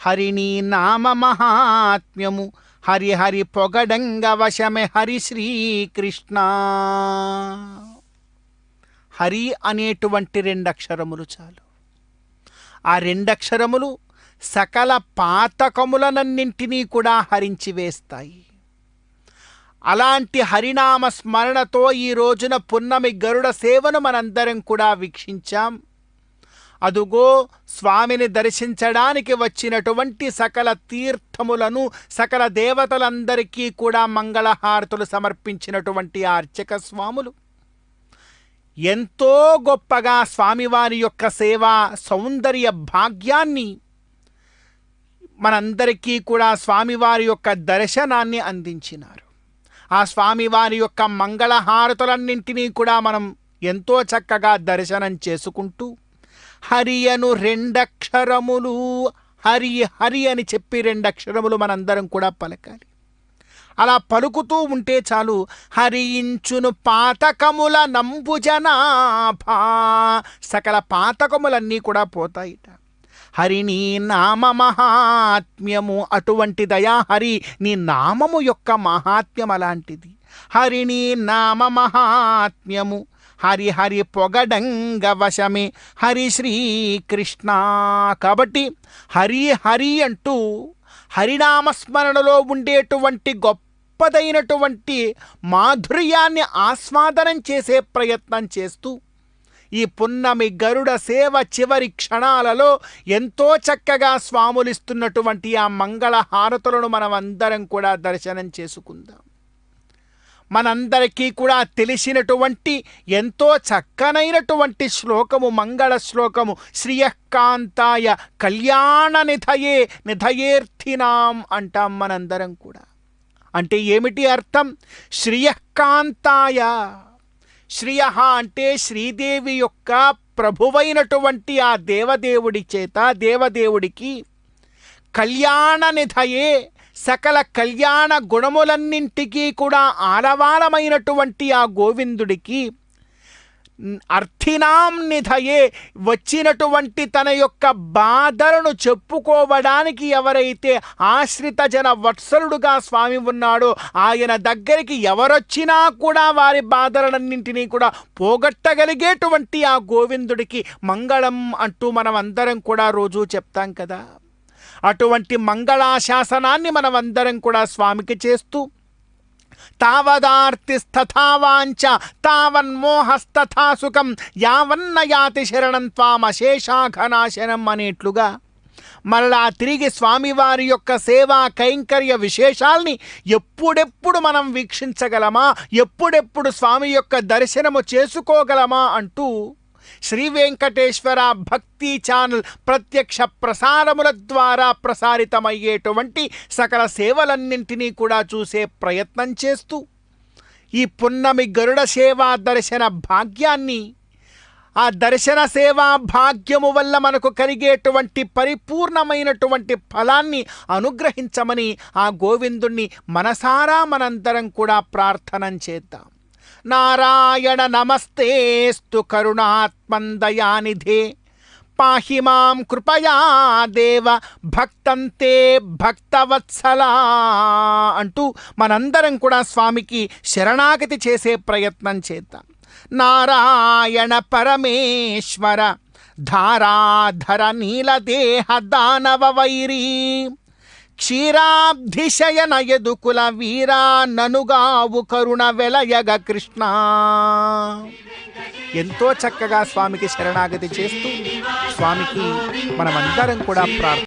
హరిణీ నామ మహాత్మ్యము. హరిహరి పొగడంగ వశమే హరి శ్రీకృష్ణ. హరి అనేటువంటి రెండక్షరములు చాలు. ఆ రెండక్షరములు సకల పాతకములనన్నింటినీ కూడా హరించి వేస్తాయి. అలాంటి హరినామ స్మరణతో ఈ రోజున పున్నమి గరుడ సేవను మనందరం కూడా వీక్షించాం. అదుగో స్వామిని దర్శించడానికి వచ్చినటువంటి సకల తీర్థములను సకల దేవతలందరికీ కూడా మంగళహారతులు సమర్పించినటువంటి అర్చక స్వాములు. ఎంతో గొప్పగా స్వామివారి యొక్క సేవా సౌందర్య భాగ్యాన్ని మనందరికీ కూడా స్వామివారి యొక్క దర్శనాన్ని అందించినారు. ఆ స్వామివారి యొక్క మంగళహారతులన్నింటినీ కూడా మనం ఎంతో చక్కగా దర్శనం చేసుకుంటూ హరియను రెండక్షరములు. హరి హరి అని చెప్పి రెండక్షరములు మనందరం కూడా పలకాలి. అలా పలుకుతూ ఉంటే చాలు హరించును పాతకముల నంబుజనాభా సకల పాతకములన్నీ కూడా పోతాయిట. హరిని నామ మహాత్మ్యము అటువంటి దయా హరి నీ నామము యొక్క మహాత్మ్యం అలాంటిది. హరిణి నామ మహాత్మ్యము హరి హరి పొగడంగ వశమే హరి శ్రీకృష్ణ కాబట్టి హరి హరి అంటూ హరినామస్మరణలో ఉండేటువంటి గొప్పదైనటువంటి మాధుర్యాన్ని ఆస్వాదనం చేసే ప్రయత్నం చేస్తూ ఈ పున్నమి గరుడ సేవ చివరి క్షణాలలో ఎంతో చక్కగా స్వాములిస్తున్నటువంటి ఆ మంగళ హారతులను మనం అందరం కూడా దర్శనం చేసుకుందాం. మనందరికీ కూడా తెలిసినటువంటి ఎంతో చక్కనైనటువంటి శ్లోకము మంగళ శ్లోకము శ్రియకాంతాయ కళ్యాణ నిధయే నిధయేర్థినాం అంటాం మనందరం కూడా. అంటే ఏమిటి అర్థం? శ్రియకాంతాయ శ్రియ అంటే శ్రీదేవి యొక్క ప్రభువైనటువంటి ఆ దేవదేవుడి చేత దేవదేవుడికి కళ్యాణ నిధయే సకల కళ్యాణ గుణములన్నింటికీ కూడా ఆలవాలమైనటువంటి ఆ గోవిందుడికి అర్థినాం నిధయే వచ్చినటువంటి తన యొక్క బాధలను చెప్పుకోవడానికి ఎవరైతే ఆశ్రిత జన వత్సలుడుగా స్వామి ఉన్నాడో ఆయన దగ్గరికి ఎవరొచ్చినా కూడా వారి బాధలన్నింటినీ కూడా పోగొట్టగలిగేటువంటి ఆ గోవిందుడికి మంగళం అంటూ మనం అందరం కూడా రోజు చెప్తాం కదా. అటువంటి మంగళాశాసనాన్ని మనమందరం కూడా స్వామికి చేస్తూ తావదార్తిస్తథావాంచ తావన్మోహస్తథా సుఖం యావన్న యాతి శరణం త్వామశేషాఘనాశనం అనేట్లుగా మరలా తిరిగి స్వామివారి యొక్క సేవా కైంకర్య విశేషాల్ని ఎప్పుడెప్పుడు మనం వీక్షించగలమా ఎప్పుడెప్పుడు స్వామి యొక్క దర్శనము చేసుకోగలమా అంటూ శ్రీ వెంకటేశ్వర భక్తి ఛానల్ ప్రత్యక్ష ప్రసారముల ద్వారా ప్రసారితమయ్యేటువంటి సకల సేవలన్నింటినీ కూడా చూసే ప్రయత్నం చేస్తూ ఈ పున్నమి గరుడ సేవా దర్శన భాగ్యాన్ని ఆ దర్శన సేవా భాగ్యము వల్ల మనకు కలిగేటువంటి పరిపూర్ణమైనటువంటి ఫలాన్ని అనుగ్రహించమని ఆ గోవిందుణ్ణి మనసారా మనందరం కూడా ప్రార్థన చేద్దాం. నారాయణ నమస్తేస్తు కరుణాత్మందయానిధే పాహి మాం కృపయా దేవ భక్తంతే భక్తవత్సలా అంటూ మనందరం కూడా స్వామికి శరణాగతి చేసే ప్రయత్నం చేద్దాం. నారాయణ పరమేశ్వర ధారాధర నీలదేహ దానవ వైరీ. క్షీరాబ్ధిశయన ఎదుకుల వీరా ననుగావు కరుణ వెలయగ కృష్ణ. ఎంతో చక్కగా స్వామికి శరణాగతి చేస్తూ స్వామికి మనమందరం కూడా ప్రార్థన